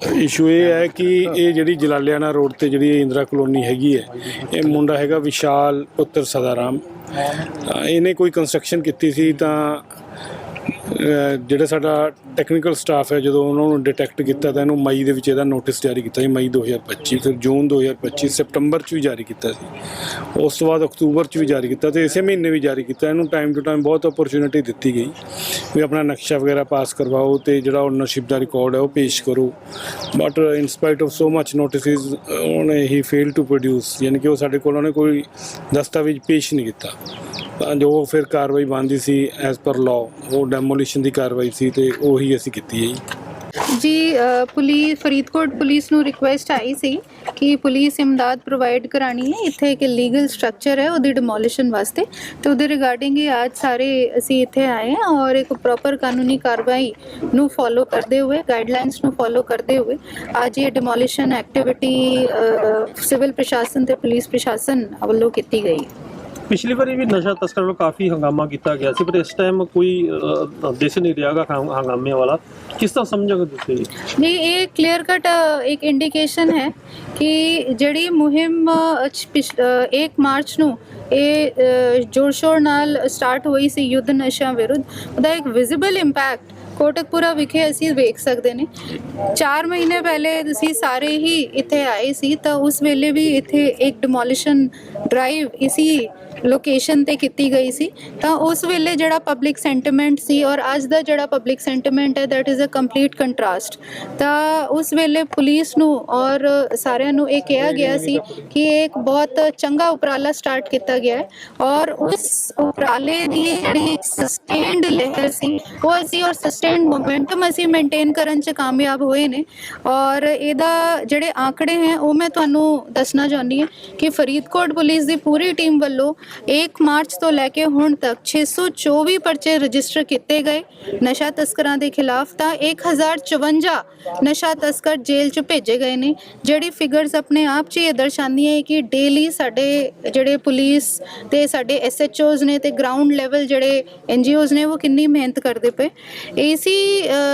Issue ਇਹ ਹੈ ਕਿ ਇਹ ਜਿਹੜੀ ਜਲਾਲਿਆਣਾ ਰੋਡ ਤੇ ਜਿਹੜੀ ਇੰਦਰਾ ਕਲੋਨੀ ਹੈਗੀ ਹੈ, ਇਹ ਮੁੰਡਾ ਹੈਗਾ ਵਿਸ਼ਾਲ ਪੁੱਤਰ ਸਦਾਰਾਮ। ਇਹਨੇ ਕੋਈ ਕੰਸਟਰਕਸ਼ਨ ਕੀਤੀ ਸੀ ਤਾਂ ਜਿਹੜਾ ਸਾਡਾ ਟੈਕਨੀਕਲ ਸਟਾਫ ਹੈ, ਜਦੋਂ ਉਹਨਾਂ ਨੂੰ ਡਿਟੈਕਟ ਕੀਤਾ ਤਾਂ ਇਹਨੂੰ ਮਈ ਦੇ ਵਿੱਚ ਇਹਦਾ ਨੋਟਿਸ ਜਾਰੀ ਕੀਤਾ ਸੀ, ਮਈ 2025 ਫਿਰ ਜੂਨ 2025 ਸਤੰਬਰ 'ਚ ਵੀ ਜਾਰੀ ਕੀਤਾ ਸੀ। ਉਸ ਤੋਂ ਬਾਅਦ ਅਕਤੂਬਰ 'ਚ ਵੀ ਜਾਰੀ ਕੀਤਾ ਤੇ ਇਸੇ ਮਹੀਨੇ ਵੀ ਜਾਰੀ ਕੀਤਾ। ਇਹਨੂੰ ਟਾਈਮ ਟੂ ਟਾਈਮ ਬਹੁਤ ਓਪਰਚ्युनिटी ਦਿੱਤੀ ਗਈ ਵੀ ਆਪਣਾ ਨਕਸ਼ਾ ਵਗੈਰਾ ਪਾਸ ਕਰਵਾਓ ਤੇ ਜਿਹੜਾ ਓਨਰਸ਼ਿਪ ਦਾ ਰਿਕਾਰਡ ਹੈ ਉਹ ਪੇਸ਼ ਕਰੋ। But in spite of so much notices ਉਹਨੇ ਹੀ ਫੇਲ ਟੂ ਪ੍ਰੋਡਿਊਸ ਯਾਨੀ ਕਿ ਉਹ ਸਾਡੇ ਕੋਲ ਉਹਨੇ ਕੋਈ ਦਸਤਾਵੇਜ਼ ਪੇਸ਼ ਨਹੀਂ ਕੀਤਾ। ਤਾਂ ਜੋ ਫਿਰ ਕਾਰਵਾਈ ਬਣਦੀ ਸੀ ਐਜ਼ ਪਰ ਲਾਅ ਉਹ ਡੈਮੋਲੀਸ਼ਨ ਦੀ ਕਾਰਵਾਈ ਸੀ ਤੇ ਉਹੀ ਅਸੀਂ ਕੀਤੀ ਹੈ ਜੀ। ਜੀ ਪੁਲਿਸ ਫਰੀਦਕੋਟ ਪੁਲਿਸ ਨੂੰ ਰਿਕੁਐਸਟ ਆਈ ਸੀ ਕਿ ਪੁਲਿਸ ਇਮਦਾਦ ਪ੍ਰੋਵਾਈਡ ਕਰਾਣੀ ਹੈ। ਇੱਥੇ ਇੱਕ ਲੀਗਲ ਸਟਰਕਚਰ ਹੈ, ਉਹਦੀ ਡਿਮੋਲਿਸ਼ਨ ਵਾਸਤੇ। ਤੇ ਉਹਦੇ ਰਿਗਾਰਡਿੰਗ ਹੀ ਅੱਜ ਸਾਰੇ ਅਸੀਂ ਇੱਥੇ ਆਏ ਹਾਂ ਔਰ ਇੱਕ ਪ੍ਰੋਪਰ ਕਾਨੂੰਨੀ ਕਾਰਵਾਈ ਨੂੰ ਫੋਲੋ ਕਰਦੇ ਹੋਏ ਗਾਈਡਲਾਈਨਸ ਨੂੰ ਫੋਲੋ ਕਰਦੇ ਹੋਏ ਅੱਜ ਇਹ ਡਿਮੋਲਿਸ਼ਨ ਐਕਟੀਵਿਟੀ ਸਿਵਲ ਪ੍ਰਸ਼ਾਸਨ ਤੇ ਪੁਲਿਸ ਪ੍ਰਸ਼ਾਸਨ ਵੱਲੋਂ ਕੀਤੀ ਗਈ। ਪਿਛਲੀ ਵਾਰੀ ਵੀ ਨਸ਼ਾ ਤਸਕਰ ਵੱਲੋਂ ਕਾਫੀ ਹੰਗਾਮਾ ਕੀਤਾ ਗਿਆ ਸੀ ਪਰ ਇਸ ਟਾਈਮ ਕੋਈ ਦਿਸ ਨਹੀਂ ਰਿਹਾਗਾ ਹੰਗਾਮੇ ਵਾਲਾ। ਕਿਸ ਤਰ੍ਹਾਂ ਸਮਝੋਗੇ ਤੁਸੀਂ ਨਹੀਂ ਇਹ ਕਲੀਅਰ ਕਟ ਇੱਕ ਇੰਡੀਕੇਸ਼ਨ ਹੈ ਕਿ ਜਿਹੜੀ ਮੁਹਿੰਮ 1 ਮਾਰਚ ਨੂੰ ਇਹ ਅ, ਨਾਲ ਸਟਾਰਟ ਹੋਈ ਸੀ ਯੁੱਧ ਨਸ਼ਿਆਂ ਵਿਰੁੱਧ ਉਹਦਾ ਇੱਕ ਵਿਜ਼ੀਬਲ ਇੰਪੈਕਟ ਕੋਟਕਪੁਰਾ ਵਿਖੇ ਅਸੀਂ ਵੇਖ ਸਕਦੇ ਨੇ। 4 ਮਹੀਨੇ ਪਹਿਲੇ ਤੁਸੀਂ ਸਾਰੇ ਹੀ ਇੱਥੇ ਆਏ ਸੀ ਤਾਂ ਉਸ ਵੇਲੇ ਵੀ ਇੱਥੇ ਇੱਕ ਡਿਮੋਲੀਸ਼ਨ ਡਰਾਈਵ ਇਸੀ ਲੋਕੇਸ਼ਨ ਤੇ ਕੀਤੀ ਗਈ ਸੀ, ਤਾਂ ਉਸ ਵੇਲੇ ਜਿਹੜਾ ਪਬਲਿਕ ਸੈਂਟੀਮੈਂਟ ਸੀ ਔਰ ਅੱਜ ਦਾ ਜਿਹੜਾ ਪਬਲਿਕ ਸੈਂਟੀਮੈਂਟ ਹੈ, that is a complete contrast ਤਾਂ ਉਸ ਵੇਲੇ ਪੁਲਿਸ ਨੂੰ ਔਰ ਸਾਰਿਆਂ ਨੂੰ ਇਹ ਕਿਹਾ ਗਿਆ ਸੀ ਕਿ ਇਹ ਇੱਕ ਬਹੁਤ ਚੰਗਾ ਉਪਰਾਲਾ ਸਟਾਰਟ ਕੀਤਾ ਗਿਆ ਹੈ ਔਰ ਉਸ ਉਪਰਾਲੇ ਦੀ ਜਿਹੜੀ ਸਸਟੇਨਡ ਲਹਿਰ ਸੀ, ਉਹ ਅਸੀਂ ਔਰ ਸਸਟੇਨਡ ਮੋਮੈਂਟਮ ਅਸੀਂ ਮੇਨਟੇਨ ਕਰਨ 'ਚ ਕਾਮਯਾਬ ਹੋਏ ਨੇ ਔਰ ਇਹਦਾ ਜਿਹੜੇ ਆંકੜੇ ਹੈ, ਉਹ ਮੈਂ ਤੁਹਾਨੂੰ ਦੱਸਣਾ ਚਾਹੁੰਦੀ ਹਾਂ ਕਿ ਫਰੀਦਕੋਟ ਪੁਲਿਸ ਦੀ ਪੂਰੀ ਟੀਮ ਵੱਲੋਂ 1 ਮਾਰਚ ਤੋਂ ਲੈ ਕੇ ਹੁਣ ਤੱਕ 624 ਪਰਚੇ ਰਜਿਸਟਰ ਕੀਤੇ ਗਏ ਨਸ਼ਾ ਤਸਕਰਾਂ ਦੇ ਖਿਲਾਫ ਤਾਂ 1054 ਨਸ਼ਾ ਤਸਕਰ ਜੇਲ੍ਹ 'ਚ ਭੇਜੇ ਗਏ ਨੇ ਜਿਹੜੀ ਫਿਗਰਸ ਆਪਣੇ ਆਪ 'ਚ ਇਹ ਦਰਸਾਉਂਦੀਆਂ ਹੈ ਕਿ ਡੇਲੀ ਸਾਡੇ ਜਿਹੜੇ ਪੁਲਿਸ ਤੇ ਸਾਡੇ ਐਸਐਚਓਜ਼ ਨੇ ਤੇ ਗਰਾਊਂਡ ਲੈਵਲ ਜਿਹੜੇ ਐਨਜੀਓਜ਼ ਨੇ ਉਹ ਕਿੰਨੀ ਮਿਹਨਤ ਕਰਦੇ ਪਏ ਏਸੀ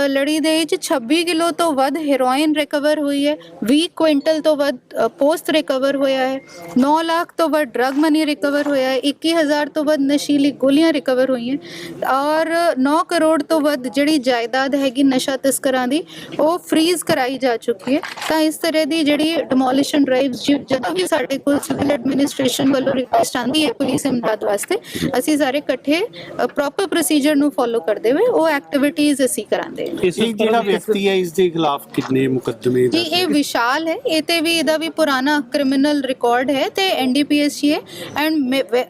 ਲੜੀ ਦੇ ਵਿੱਚ 26 ਕਿਲੋ ਤੋਂ ਵੱਧ ਹੈਰੋਇਨ ਰਿਕਵਰ ਹੋਈ ਹੈ 20 ਕੁਇੰਟਲ ਤੋਂ ਵੱਧ ਪੋਸਟ ਰਿਕਵਰ ਹੋਇਆ ਹੈ 9 ਲੱਖ ਤੋਂ ਵੱਧ ਡਰਗ ਮਨੀ ਰਿਕਵਰ ਹੋਇਆ 21000 ਤੋਂ ਵੱਧ ਨਸ਼ੀਲੀ ਗੋਲੀਆਂ ਰਿਕਵਰ ਹੋਈਆਂ ਔਰ 9 ਕਰੋੜ ਤੋਂ ਵੱਧ ਜਿਹੜੀ ਜਾਇਦਾਦ ਹੈਗੀ ਨਸ਼ਾ ਤਸਕਰਾਂ ਦੀ ਉਹ ਫ੍ਰੀਜ਼ ਕਰਾਈ ਜਾ ਚੁੱਕੀ ਹੈ। ਤਾਂ ਇਸ ਤਰ੍ਹਾਂ ਦੀ ਜਿਹੜੀ ਡਿਮੋਲੀਸ਼ਨ ਡਰਾਈਵਸ ਜਦੋਂ ਵੀ ਸਾਡੇ ਕੋਲ ਸਿਵਲ ਐਡਮਿਨਿਸਟ੍ਰੇਸ਼ਨ ਵੱਲੋਂ ਰਿਕੁਐਸਟ ਆਂਦੀ ਹੈ ਪੁਲਿਸ ਇਮਦਾਦ ਵਾਸਤੇ ਅਸੀਂ ਸਾਰੇ ਇਕੱਠੇ ਪ੍ਰੋਪਰ ਪ੍ਰੋਸੀਜਰ ਨੂੰ ਫੋਲੋ ਕਰਦੇ ਹੋਏ ਉਹ ਐਕਟੀਵਿਟੀਜ਼ ਅਸੀਂ ਕਰਾਂਦੇ ਹਾਂ। ਇਸ ਜਿਹੜਾ ਵਿਅਕਤੀ ਹੈ ਇਸ ਦੇ ਖਿਲਾਫ ਕਿੰਨੇ ਮੁਕੱਦਮੇ ਜੀ ਇਹ ਵਿਸ਼ਾਲ ਹੈ। ਇਹ ਤੇ ਵੀ ਇਹਦਾ ਵੀ ਪੁਰਾਣਾ ਕ੍ਰਿਮੀਨਲ ਰਿਕਾਰਡ ਹੈ ਤੇ ਐਨਡੀਪੀਐਸ ਹੈ। ਐਂਡ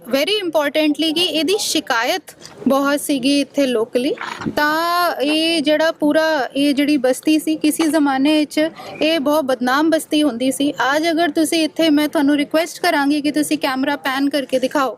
ਵੈਰੀ ਇੰਪੋਰਟੈਂਟਲੀ ਕਿ ਇਹਦੀ ਸ਼ਿਕਾਇਤ ਬਹੁਤ ਸੀਗੀ ਇੱਥੇ ਲੋਕਲੀ ਤਾਂ ਇਹ ਜਿਹੜਾ ਪੂਰਾ, ਇਹ ਜਿਹੜੀ ਬਸਤੀ ਸੀ, ਕਿਸੇ ਜ਼ਮਾਨੇ 'ਚ ਇਹ ਬਹੁਤ ਬਦਨਾਮ ਬਸਤੀ ਹੁੰਦੀ ਸੀ। ਅੱਜ ਅਗਰ ਤੁਸੀਂ ਇੱਥੇ, ਮੈਂ ਤੁਹਾਨੂੰ ਰਿਕੁਐਸਟ ਕਰਾਂਗੀ ਕਿ ਤੁਸੀਂ ਕੈਮਰਾ ਪੈਨ ਕਰਕੇ ਦਿਖਾਓ।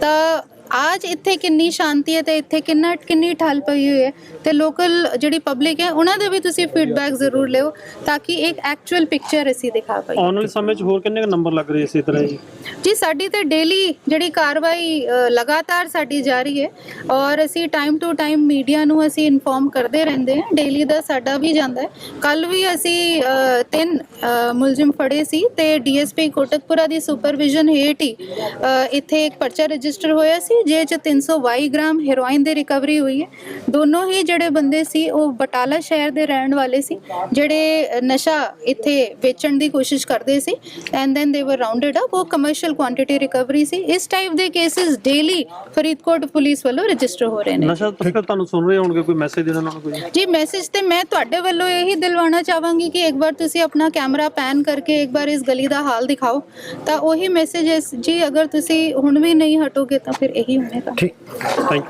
ਤਾਂ ਅੱਜ ਇੱਥੇ ਕਿੰਨੀ ਸ਼ਾਂਤੀ ਹੈ ਤੇ ਇੱਥੇ ਕਿੰਨਾ ਕਿੰਨੀ ਠੱਲ ਪਈ ਹੋਈ ਹੈ ਤੇ ਲੋਕਲ ਜਿਹੜੀ ਪਬਲਿਕ ਹੈ ਉਹਨਾਂ ਦੇ ਵੀ ਤੁਸੀਂ ਫੀਡਬੈਕ ਜ਼ਰੂਰ ਲਿਓ ਤਾਂ ਕਿ ਇੱਕ ਐਕਚੁਅਲ ਪਿਕਚਰ ਅਸੀਂ ਦਿਖਾ ਪਾਈਏ ਆਉਣ ਵਾਲੇ ਸਮੇਂ 'ਚ ਹੋਰ ਕਿੰਨੇ ਕੁ ਨੰਬਰ ਲੱਗ ਰਹੇ ਇਸੇ ਤਰ੍ਹਾਂ ਹੀ ਜੀ ਸਾਡੀ ਤੇ ਡੇਲੀ ਜਿਹੜੀ ਕਾਰਵਾਈ ਅ, ਲਗਾਤਾਰ ਸਾਡੀ ਜਾਰੀ ਹੈ ਔਰ ਅਸੀਂ ਟਾਈਮ ਟੂ ਟਾਈਮ ਮੀਡੀਆ ਨੂੰ ਅਸੀਂ ਇਨਫੋਰਮ ਕਰਦੇ ਰਹਿੰਦੇ ਹਾਂ ਡੇਲੀ ਦਾ ਸਾਡਾ ਵੀ ਜਾਂਦਾ ਹੈ ਕੱਲ ਵੀ ਅਸੀਂ ਅ, ਤਿੰਨ ਅ, ਮੁਲਜ਼ਮ ਫੜੇ ਸੀ ਤੇ ਡੀਐਸਪੀ ਕੋਟਕਪੁਰਾ ਦੀ ਸੁਪਰਵਿਜ਼ਨ ਹੇਠ ਹੀ ਅ, ਇੱਥੇ ਇੱਕ ਪਰਚਾ ਰਜਿਸਟਰ ਹੋਇਆ ਸੀ ਜੇ ਚ 322 ਗ੍ਰਾਮ ਹੈਰੋਇਨ ਦੀ ਰਿਕਵਰੀ ਹੋਈ ਹੈ। ਦੋਨੋਂ ਹੀ ਜਿਹੜੇ ਬੰਦੇ ਸੀ ਉਹ ਬਟਾਲਾ ਸ਼ਹਿਰ ਦੇ ਰਹਿਣ ਵਾਲੇ ਸੀ ਜਿਹੜੇ ਨਸ਼ਾ ਇੱਥੇ ਵੇਚਣ ਦੀ ਕੋਸ਼ਿਸ਼ ਕਰਦੇ ਸੀ and then they were rounded up ਉਹ ਕਮਰਸ਼ੀਅਲ ਕੁਆਂਟੀਟੀ ਰਿਕਵਰੀ ਸੀ। ਇਸ ਟਾਈਪ ਦੇ ਕੇਸਿਸ ਡੇਲੀ ਫਰੀਦਕੋਟ ਪੁਲਿਸ ਵੱਲੋਂ ਰਜਿਸਟਰ ਹੋ ਰਹੇ ਨੇ। ਨਸ਼ਾ ਤਸਕਰ ਤੁਹਾਨੂੰ ਸੁਣ ਰਹੇ ਹੋਣਗੇ ਕੋਈ ਮੈਸੇਜ ਦੇਣਾ ਉਹਨਾਂ ਨੂੰ ਕੋਈ? ਜੀ ਮੈਸੇਜ ਤੇ ਮੈਂ ਤੁਹਾਡੇ ਵੱਲੋਂ ਇਹੀ ਦਿਲਵਾਣਾ ਚਾਹਾਂਗੀ ਕਿ ਇੱਕ ਵਾਰ ਤੁਸੀਂ ਆਪਣਾ ਕੈਮਰਾ ਪੈਨ ਕਰਕੇ ਇੱਕ ਵਾਰ ਇਸ ਗਲੀ ਦਾ ਹਾਲ ਦਿਖਾਓ। ਤਾਂ ਉਹੀ ਮੈਸੇਜ ਜੀ ਅਗਰ ਤੁਸੀਂ ਹੁਣ ਵੀ ਨਹੀਂ ਹਟੋਗੇ ਤਾਂ ਫਿਰ ਇਹੀ ਠੀਕ। Thank you